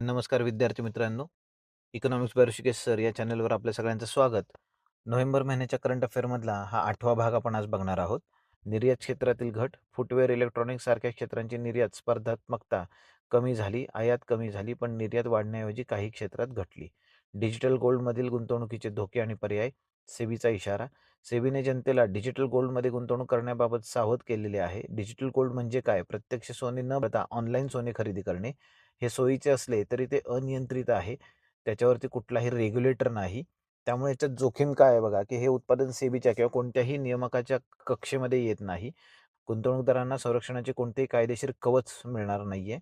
नमस्कार विद्यार्थी मित्रांनो. इकॉनॉमिक्स बाय सर या चॅनलवर आपल्या सगळ्यांचं स्वागत. नोव्हेंबर महिन्याच्या करंट अफेअरमधला हा आठवा भाग आपण आज बघणार आहोत. निर्यात क्षेत्रातील घट फुटवेअर इलेक्ट्रॉनिक्स सारख्या क्षेत्रांची निर्यात स्पर्धात्मकता कमी झाली आयात कमी झाली पण निर्यात वाढण्याऐवजी काही क्षेत्रात घटली. डिजिटल गोल्डमधील गुंतवणुकीचे धोके आणि पर्याय सेबीचा इशारा. सेबीने जनतेला डिजिटल गोल्डमध्ये गुंतवणूक करण्याबाबत सावध केलेले आहे. डिजिटल गोल्ड म्हणजे काय? प्रत्यक्ष सोने न भरता ऑनलाईन सोने खरेदी करणे. हे सोयीचे असले तरी ते अनियंत्रित आहे. त्याच्यावरती कुठलाही रेग्युलेटर नाही. त्यामुळे याच्यात जोखीम काय आहे बघा की हे उत्पादन सेबीच्या किंवा कोणत्याही नियमकाच्या कक्षेमध्ये येत नाही. गुंतवणूकदारांना संरक्षणाचे कोणतेही कायदेशीर कवच मिळणार नाहीये.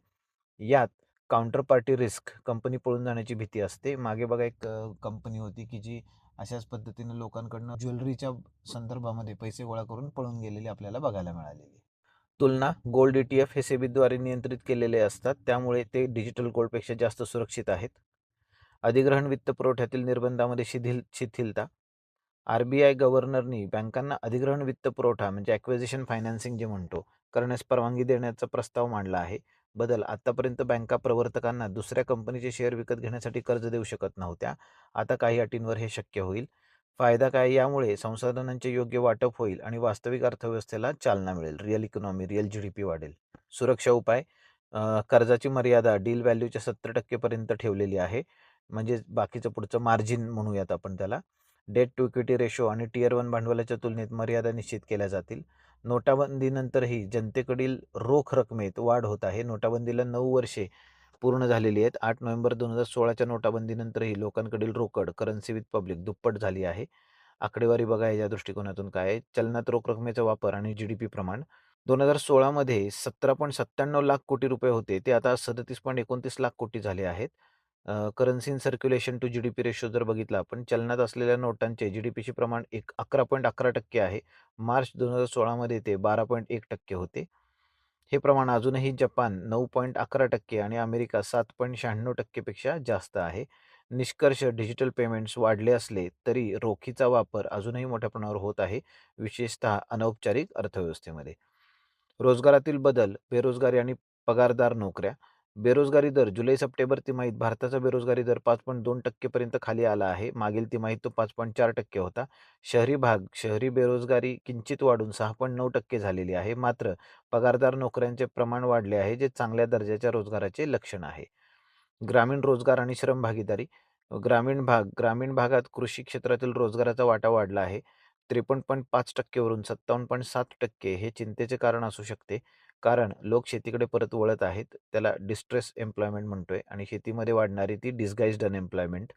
यात काउंटर पार्टी रिस्क कंपनी पळून जाण्याची भीती असते. मागे बघा एक कंपनी होती की जी अशाच पद्धतीने लोकांकडनं ज्वेलरीच्या संदर्भामध्ये पैसे गोळा करून पळून गेलेली आपल्याला बघायला मिळालेली. तुलना गोल्ड ई टी एफ हे सेबीद्वारे नियंत्रित केलेले असतात. त्यामुळे ते डिजिटल गोल्डपेक्षा जास्त सुरक्षित आहेत. अधिग्रहण वित्त पुरवठ्यातील निर्बंधामध्ये शिथिल शिथिलता. आर बी आय गव्हर्नरनी बँकांना अधिग्रहण वित्त पुरवठा म्हणजे ॲक्विजिशन फायनान्सिंग जे म्हणतो करण्यास परवानगी देण्याचा प्रस्ताव मांडला आहे. बदल आतापर्यंत बँका प्रवर्तकांना दुसऱ्या कंपनीचे शेअर विकत घेण्यासाठी कर्ज देऊ शकत नव्हत्या. आता काही अटींवर हे शक्य होईल. फायदा काय यामुळे संसाधनांचे योग्य वाटप होईल आणि वास्तविक अर्थव्यवस्थेला चालना मिळेल. Real economy real G D P वाढेल. सुरक्षा उपाय कर्जाची मर्यादा डील व्हॅल्यूच्या सत्तर टक्केपर्यंत ठेवलेली आहे. म्हणजे बाकीचं पुढचं मार्जिन म्हणूयात आपण त्याला. डेट टू इक्विटी रेशो आणि टीयर वन भांडवलाच्या तुलनेत मर्यादा निश्चित केल्या जातील. नोटाबंदीनंतरही जनतेकडील रोख रकमेत वाढ होत आहे. नोटाबंदीला नऊ वर्षे पूर्ण झालेली आहेत. आठ नोव्हेंबर दोन हजार सोळाच्या नोटाबंदीनंतरही लोकांकडील रोकड करन्सी विथ पब्लिक दुप्पट झाली आहे. आकडेवारी बघा या दृष्टिकोनातून काय आहे. चलनात रोख रकमेचा वापर आणि जी डी पी प्रमाण. दोन हजार सोळामध्ये सतरा पॉईंट सत्त्याण्णव लाख कोटी रुपये होते. ते आता सदतीस पॉईंट एकोणतीस लाख कोटी झाले आहेत. Currency in circulation to G D P ratio जर बघितला आपण चलनात असलेल्या नोटांचे जी डी पीचे प्रमाण एक अकरा पॉईंट अकरा टक्के आहे. मार्च दोन हजार सोळामध्ये ते बारा पॉईंट एक टक्के होते. हे प्रमाण अजूनही जपान नऊ पॉईंट अकरा टक्के आणि अमेरिका सात पॉईंट शहाण्णव टक्केपेक्षा जास्त आहे. निष्कर्ष डिजिटल पेमेंट्स वाढले असले तरी रोखीचा वापर अजूनही मोठ्या प्रमाणावर होत आहे विशेषतः अनौपचारिक अर्थव्यवस्थेमध्ये. रोजगारातील बदल बेरोजगारी आणि पगारदार नोकऱ्या बेरोजगारी दर जुलै सप्टेंबर तिमाहीत भारताचा बेरोजगारी दर पाच पॉईंट दोन टक्केपर्यंत खाली आला आहे. मागील तिमाहीत तो पाच पॉईंट चार टक्के होता. शहरी भाग शहरी बेरोजगारी किंचित वाढून सहा पॉईंट नऊ टक्के झालेली आहे. मात्र पगारदार नोकऱ्यांचे प्रमाण वाढले आहे जे चांगल्या दर्जाच्या रोजगाराचे लक्षण आहे. ग्रामीण रोजगार आणि श्रम भागीदारी. ग्रामीण भाग ग्रामीण भागात कृषी क्षेत्रातील रोजगाराचा वाटा वाढला आहे. त्रेपन्न पॉईंट पाच टक्केवरून सत्तावन्न पॉईंट सात टक्के हे चिंतेचे कारण असू शकते. कारण लोक शेतीकडे परत वळत आहेत त्याला डिस्ट्रेस एम्प्लॉयमेंट म्हणतोय आणि शेतीमध्ये वाढणारी ती डिस्गाइज्ड अनएम्प्लॉयमेंट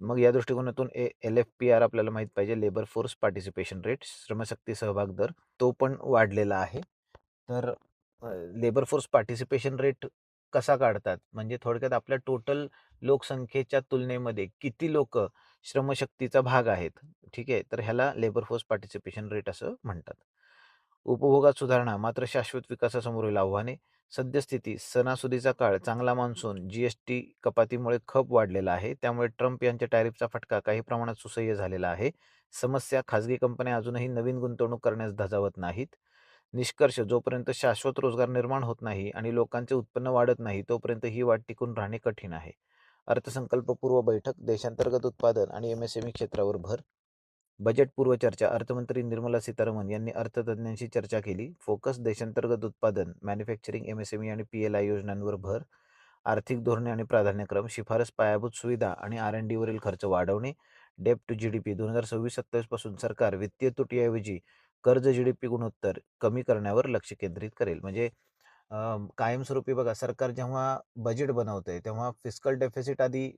मग या दृष्टिकोनातून A L F P R आपल्याला माहीत पाहिजे लेबर फोर्स पार्टिसिपेशन रेट श्रमशक्ती सहभाग दर तो पण वाढलेला आहे. तर लेबर फोर्स पार्टिसिपेशन रेट कसा काढतात? म्हणजे थोडक्यात आपल्या टोटल लोकसंख्येच्या तुलनेमध्ये किती लोक श्रमशक्तीचा भाग आहेत. ठीक आहे? तर ह्याला लेबर फोर्स पार्टिसिपेशन रेट असं म्हणतात. उपभोगात सुधारणा मात्र शाश्वत विकासासमोरील आव्हाने. सद्यस्थिती सणासुदीचा काळ चांगला मान्सून जी एस टी कपातीमुळे खप वाढलेला आहे. त्यामुळे ट्रम्प यांच्या टॅरिफचा फटका काही प्रमाणात सुसह्य झालेला आहे. समस्या खाजगी कंपन्या अजूनही नवीन गुंतवणूक करण्यास धजावत नाहीत. निष्कर्ष जोपर्यंत शाश्वत रोजगार निर्माण होत नाही आणि लोकांचे उत्पन्न वाढत नाही तोपर्यंत ही वाट टिकून राहणे कठीण आहे. अर्थसंकल्पपूर्व बैठक देशांतर्गत उत्पादन आणि एम एस एम ई क्षेत्रावर भर. बजेटपूर्व चर्चा अर्थमंत्री निर्मला सीतारामन यांनी अर्थतज्ञांशी चर्चा केली. फोकस देशांतर्गत उत्पादन manufacturing M S M E आणि पी एल आय योजनांवर भर. आर्थिक धोरणे आणि प्राधान्यक्रम शिफारस पायाभूत सुविधा आणि आर एन डीवरील खर्च वाढवणे. Debt to G D P दोन हजार सव्वीस सत्तावीसपासून सरकार वित्तीय तुटीऐवजी कर्ज जी डी पी गुणोत्तर कमी करण्यावर लक्ष केंद्रित करेल. म्हणजे कायमस्वरूपी बघा सरकार जेव्हा बजेट बनवतंय तेव्हा फिस्कल डेफिसिट आधी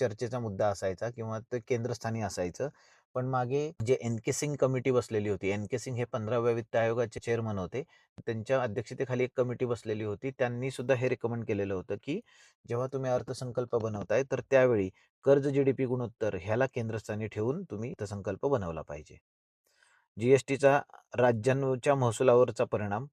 चर्चेचा मुद्दा असायचा किंवा ते केंद्रस्थानी असायचं. पण मागे जे एनकेसिंग कमिटी बसलेली होती एनकेसिंग हे पंधराव्या वित्त आयोगाचे चेअरमन होते. त्यांच्या अध्यक्षतेखाली एक कमिटी बसलेली होती. त्यांनी सुद्धा हे रेकमेंड केलेलं होतं की जेव्हा तुम्ही अर्थसंकल्प बनवताय तर त्यावेळी कर्ज जी डी पी गुणोत्तर ह्याला केंद्रस्थानी ठेवून तुम्ही अर्थसंकल्प बनवला पाहिजे. जी एस टीचा राज्यांच्या महसुलावरचा परिणाम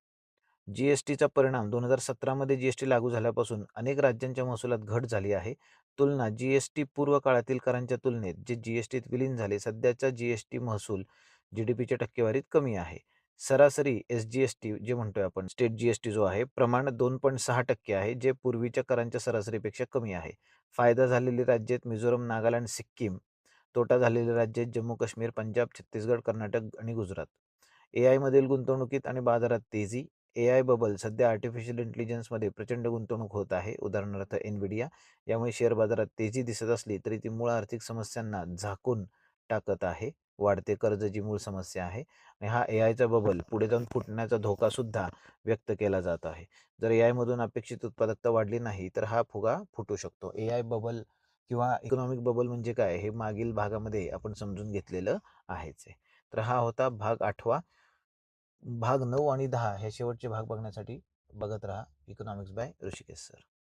जी एस टीचा परिणाम दोन हजार सतरामध्ये जी एस टी लागू झाल्यापासून अनेक राज्यांच्या महसुलात घट झाली आहे. तुलना जी एस टी पूर्व काळातील करांच्या तुलनेत जे जी एस टीत विलीन झाले सध्याचा जी एस टी महसूल जी डी पीच्या टक्केवारीत कमी आहे. सरासरी एस जी एस टी जे म्हणतोय आपण स्टेट जी एस टी जो आहे प्रमाण दोन पॉईंट सहा टक्के आहे जे पूर्वीच्या करांच्या सरासरीपेक्षा कमी आहे. फायदा झालेली राज्यात मिझोरम नागालँड सिक्कीम. तोटा झालेले राज्य जम्मू काश्मीर पंजाब छत्तीसगड कर्नाटक आणि गुजरात. ए आयमधील गुंतवणुकीत आणि बाजारात तेजी ए आय बबल सध्या आर्टिफिशियल इंटेलिजन्समध्ये प्रचंड गुंतवणूक होत आहे. उदाहरणार्थ एनविडिया यामुळे शेअर बाजारात तेजी दिसत असली तरी ती मूळ आर्थिक समस्यांना झाकून टाकत आहे. वाढते कर्ज जी मूळ समस्या आहे. आणि हा ए आयचा बबल पुढे जाऊन फुटण्याचा धोका सुद्धा व्यक्त केला जात आहे. जर ए आयमधून अपेक्षित उत्पादकता वाढली नाही तर हा फुगा फुटू शकतो. ए आय बबल किंवा इकॉनॉमिक बबल म्हणजे काय हे मागील भागामध्ये आपण समजून घेतलेलं आहेच आहे. तर हा होता भाग आठवा. भाग नऊ आणि दहा हे शेवटचे भाग बघण्यासाठी बघत राहा. Economics bye Rishikesh sir